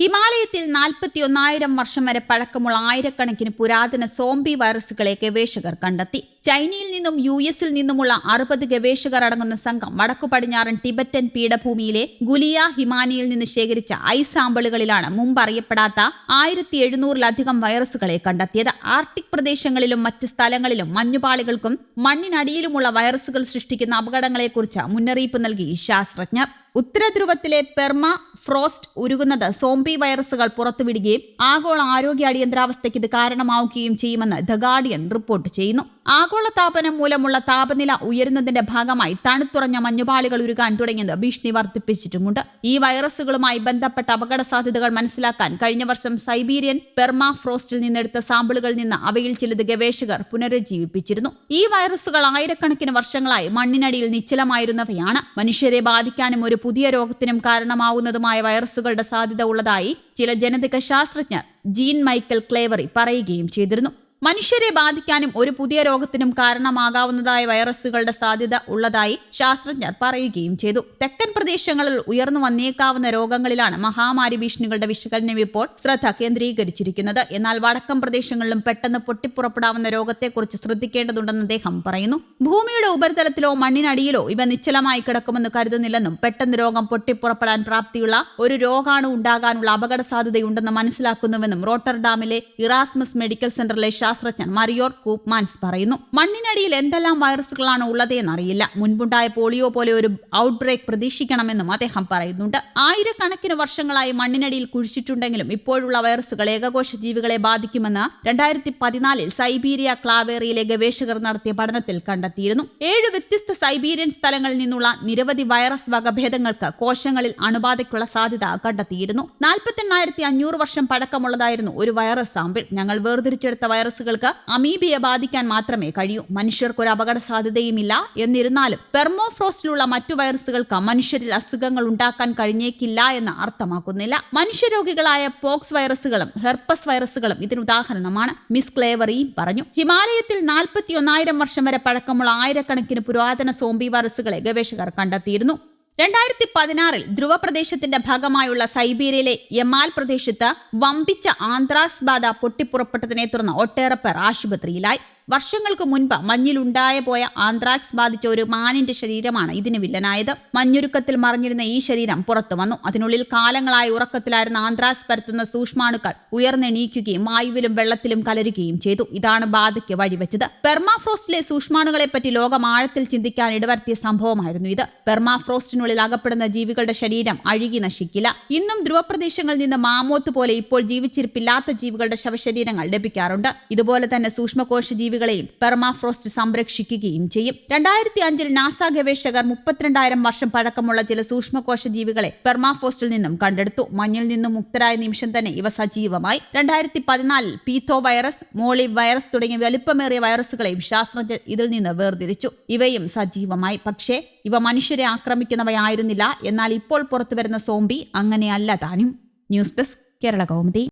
ഹിമാലയത്തിൽ നാൽപ്പത്തി ഒന്നായിരം വർഷം വരെ പഴക്കമുള്ള ആയിരക്കണക്കിന് പുരാതന സോംബി വൈറസുകളെ ഗവേഷകർ കണ്ടെത്തി. ചൈനയിൽ നിന്നും യു എസിൽ നിന്നുമുള്ള അറുപത് ഗവേഷകർ അടങ്ങുന്ന സംഘം വടക്കു പടിഞ്ഞാറൻ ടിബറ്റൻ പീഠഭൂമിയിലെ ഗുലിയ ഹിമാനിയിൽ നിന്ന് ശേഖരിച്ച ഐ സാമ്പിളുകളിലാണ് മുമ്പ് അറിയപ്പെടാത്ത ആയിരത്തി എഴുന്നൂറിലധികം വൈറസുകളെ കണ്ടെത്തിയത്. ആർട്ടിക് പ്രദേശങ്ങളിലും മറ്റ് സ്ഥലങ്ങളിലും മഞ്ഞുപാളികൾക്കും മണ്ണിനടിയിലുമുള്ള വൈറസുകൾ സൃഷ്ടിക്കുന്ന അപകടങ്ങളെക്കുറിച്ച് മുന്നറിയിപ്പ് നൽകി ശാസ്ത്രജ്ഞർ. ഉത്തരധ്രുവത്തിലെ പെർമ ഫ്രോസ്റ്റ് ഉരുകുന്നത് സോംബി വൈറസുകൾ പുറത്തുവിടുകയും ആഗോള ആരോഗ്യ അടിയന്തരാവസ്ഥയ്ക്ക് ഇത് കാരണമാവുകയും ചെയ്യുമെന്ന് ദ ഗാർഡിയൻ റിപ്പോർട്ട് ചെയ്യുന്നു. ആഗോള താപനം മൂലമുള്ള താപനില ഉയരുന്നതിന്റെ ഭാഗമായി തണുത്തുറഞ്ഞ മഞ്ഞുപാളികൾ ഉരുകാൻ തുടങ്ങിയത് ഭീഷണി വർദ്ധിപ്പിച്ചിട്ടുമുണ്ട്. ഈ വൈറസുകളുമായി ബന്ധപ്പെട്ട അപകട സാധ്യതകൾ മനസ്സിലാക്കാൻ കഴിഞ്ഞ വർഷം സൈബീരിയൻ പെർമാ ഫ്രോസ്റ്റിൽ നിന്നെടുത്ത സാമ്പിളുകളിൽ നിന്ന് അവയിൽ ചിലത് ഗവേഷകർ പുനരുജ്ജീവിപ്പിച്ചിരുന്നു. ഈ വൈറസുകൾ ആയിരക്കണക്കിന് വർഷങ്ങളായി മണ്ണിനടിയിൽ നിശ്ചലമായിരുന്നവയാണ്. മനുഷ്യരെ ബാധിക്കാനും ഒരു പുതിയ രോഗത്തിനും കാരണമാവുന്നതുമായ വൈറസുകളുടെ സാധ്യത ഉള്ളതായി ചില ജനിതക ശാസ്ത്രജ്ഞർ ജീൻ മൈക്കൽ ക്ലേവറി പറയുകയും ചെയ്തിരുന്നു. മനുഷ്യരെ ബാധിക്കാനും ഒരു പുതിയ രോഗത്തിനും കാരണമാകാവുന്നതായ വൈറസുകളുടെ സാധ്യത ഉള്ളതായി ശാസ്ത്രജ്ഞർ പറയുകയും ചെയ്തു. തെക്കൻ പ്രദേശങ്ങളിൽ ഉയർന്നു വന്നേക്കാവുന്ന രോഗങ്ങളിലാണ് മഹാമാരി ഭീഷണികളുടെ വിശകലനം ഇപ്പോൾ ശ്രദ്ധ കേന്ദ്രീകരിച്ചിരിക്കുന്നത്. എന്നാൽ വടക്കൻ പ്രദേശങ്ങളിലും പെട്ടെന്ന് പൊട്ടിപ്പുറപ്പെടാവുന്ന രോഗത്തെക്കുറിച്ച് ശ്രദ്ധിക്കേണ്ടതുണ്ടെന്ന് അദ്ദേഹം പറയുന്നു. ഭൂമിയുടെ ഉപരിതലത്തിലോ മണ്ണിനടിയിലോ ഇവ നിശ്ചലമായി കിടക്കുമെന്ന് കരുതുന്നില്ലെന്നും പെട്ടെന്ന് രോഗം പൊട്ടിപ്പുറപ്പെടാൻ പ്രാപ്തിയുള്ള ഒരു രോഗാണു ഉണ്ടാകാനുള്ള അപകട സാധ്യതയുണ്ടെന്ന് മനസ്സിലാക്കുന്നുവെന്നും റോട്ടർഡാമിലെ ഇറാസ്മസ് മെഡിക്കൽ സെന്ററിലെ ശാസ്ത്രജ്ഞൻ മറിയോർ കൂപ്മാൻസ് പറയുന്നു മണ്ണിനടിയിൽ എന്തെല്ലാം വൈറസുകളാണ് ഉള്ളതെന്ന് അറിയില്ല മുൻപുണ്ടായ പോളിയോ പോലെ ഒരു ഔട്ട് ബ്രേക്ക് പ്രതീക്ഷിക്കണമെന്നും അദ്ദേഹം പറയുന്നുണ്ട്. ആയിരക്കണക്കിന് വർഷങ്ങളായി മണ്ണിനടിയിൽ കുഴിച്ചിട്ടുണ്ടെങ്കിലും ഇപ്പോഴുള്ള വൈറസുകൾ ഏകകോശ ജീവികളെ ബാധിക്കുമെന്ന് രണ്ടായിരത്തി പതിനാലിൽ സൈബീരിയ ക്ലാവേറിയിലെ ഗവേഷകർ നടത്തിയ പഠനത്തിൽ കണ്ടെത്തിയിരുന്നു. ഏഴ് വ്യത്യസ്ത സൈബീരിയൻ സ്ഥലങ്ങളിൽ നിന്നുള്ള നിരവധി വൈറസ് വകഭേദങ്ങൾക്ക് കോശങ്ങളിൽ അണുബാധയ്ക്കുള്ള സാധ്യത കണ്ടെത്തിയിരുന്നു. നാൽപ്പത്തെണ്ണായിരത്തി അഞ്ഞൂറ് വർഷം പഴക്കമുള്ളതായിരുന്നു ഒരു വൈറസ് സാമ്പിൾ. ഞങ്ങൾ വേർതിരിച്ചെടുത്ത വൈറസുകൾക്ക് അമീബിയെ ബാധിക്കാൻ മാത്രമേ കഴിയൂ. മനുഷ്യർക്ക് ഒരു അപകട സാധ്യതയുമില്ല എന്നിരുന്നാലും പെർമോഫ്രോസ്റ്റിലുള്ള മറ്റു വൈറസുകൾക്ക് മനുഷ്യരിൽ അസുഖങ്ങൾ ഉണ്ടാക്കാൻ കഴിഞ്ഞേക്കില്ല എന്ന് അർത്ഥമാക്കുന്നില്ല. മനുഷ്യരോഗികളായ പോക്സ് വൈറസുകളും ഹെർപ്പസ് വൈറസുകളും ഇതിന് ഉദാഹരണമാണ്. മിസ് ക്ലേവറിയും പറഞ്ഞു. ഹിമാലയത്തിൽ നാൽപ്പത്തി ഒന്നായിരം വർഷം വരെ പഴക്കമുള്ള ആയിരക്കണക്കിന് പുരാതന സോംബി വൈറസുകളെ ഗവേഷകർ കണ്ടെത്തിയിരുന്നു. രണ്ടായിരത്തി പതിനാറിൽ ധ്രുവ പ്രദേശത്തിന്റെ ഭാഗമായുള്ള സൈബീരിയയിലെ യമാൽ പ്രദേശത്ത് വമ്പിച്ച ആന്ത്രാക്സ് ബാധ പൊട്ടിപ്പുറപ്പെട്ടതിനെ തുടർന്ന് ഒട്ടേറെ പേർ ആശുപത്രിയിലായി. വർഷങ്ങൾക്ക് മുൻപ് മഞ്ഞിലുണ്ടായ പോയ ആന്ത്രാക്സ് ബാധിച്ച ഒരു മാനിന്റെ ശരീരമാണ് ഇതിന് വില്ലനായത്. മഞ്ഞുരുക്കത്തിൽ മറിഞ്ഞിരുന്ന ഈ ശരീരം പുറത്തു വന്നു. അതിനുള്ളിൽ കാലങ്ങളായി ഉറക്കത്തിലായിരുന്ന ആന്ത്രാക്സ് പരത്തുന്ന സൂക്ഷ്മാണുക്കൾ ഉയർന്നെണീക്കുകയും വായുവിലും വെള്ളത്തിലും കലരുകയും ചെയ്തു. ഇതാണ് ബാധയ്ക്ക് വഴിവെച്ചത്. പെർമാഫ്രോസ്റ്റിലെ സൂക്ഷ്മാണുകളെ പറ്റി ലോകം ആഴത്തിൽ ചിന്തിക്കാൻ ഇടവരുത്തിയ സംഭവമായിരുന്നു ഇത്. പെർമാഫ്രോസ്റ്റിനുള്ളിൽ അകപ്പെടുന്ന ജീവികളുടെ ശരീരം അഴുകി നശിക്കില്ല. ഇന്നും ധ്രുവപ്രദേശങ്ങളിൽ നിന്ന് മാമോത്ത് പോലെ ഇപ്പോൾ ജീവിച്ചിരിപ്പില്ലാത്ത ജീവികളുടെ ശവശരീരങ്ങൾ ലഭിക്കാറുണ്ട്. ഇതുപോലെ തന്നെ സൂക്ഷ്മകോശ ജീവി ജീവികളെയും പെർമാഫ്രോസ്റ്റ് സംരക്ഷിക്കുകയും ചെയ്യും. രണ്ടായിരത്തി അഞ്ചിൽ നാസ ഗവേഷകർ മുപ്പത്തിരണ്ടായിരം വർഷം പഴക്കമുള്ള ചില സൂക്ഷ്മകോശ ജീവികളെ പെർമാഫോസ്റ്റിൽ നിന്നും കണ്ടെടുത്തു. മഞ്ഞിൽ നിന്നും മുക്തരായ നിമിഷം തന്നെ ഇവ സജീവമായി. രണ്ടായിരത്തി പതിനാലിൽ പീത്തോ വൈറസ് മോളി വൈറസ് തുടങ്ങിയ വലുപ്പമേറിയ വൈറസുകളെയും ശാസ്ത്രജ്ഞർ ഇതിൽ നിന്ന് വേർതിരിച്ചു. ഇവയും സജീവമായി. പക്ഷേ ഇവ മനുഷ്യരെ ആക്രമിക്കുന്നവയായിരുന്നില്ല. എന്നാൽ ഇപ്പോൾ പുറത്തുവരുന്ന സോംബി അങ്ങനെയല്ല താനും. News desk Kerala Kaumudi.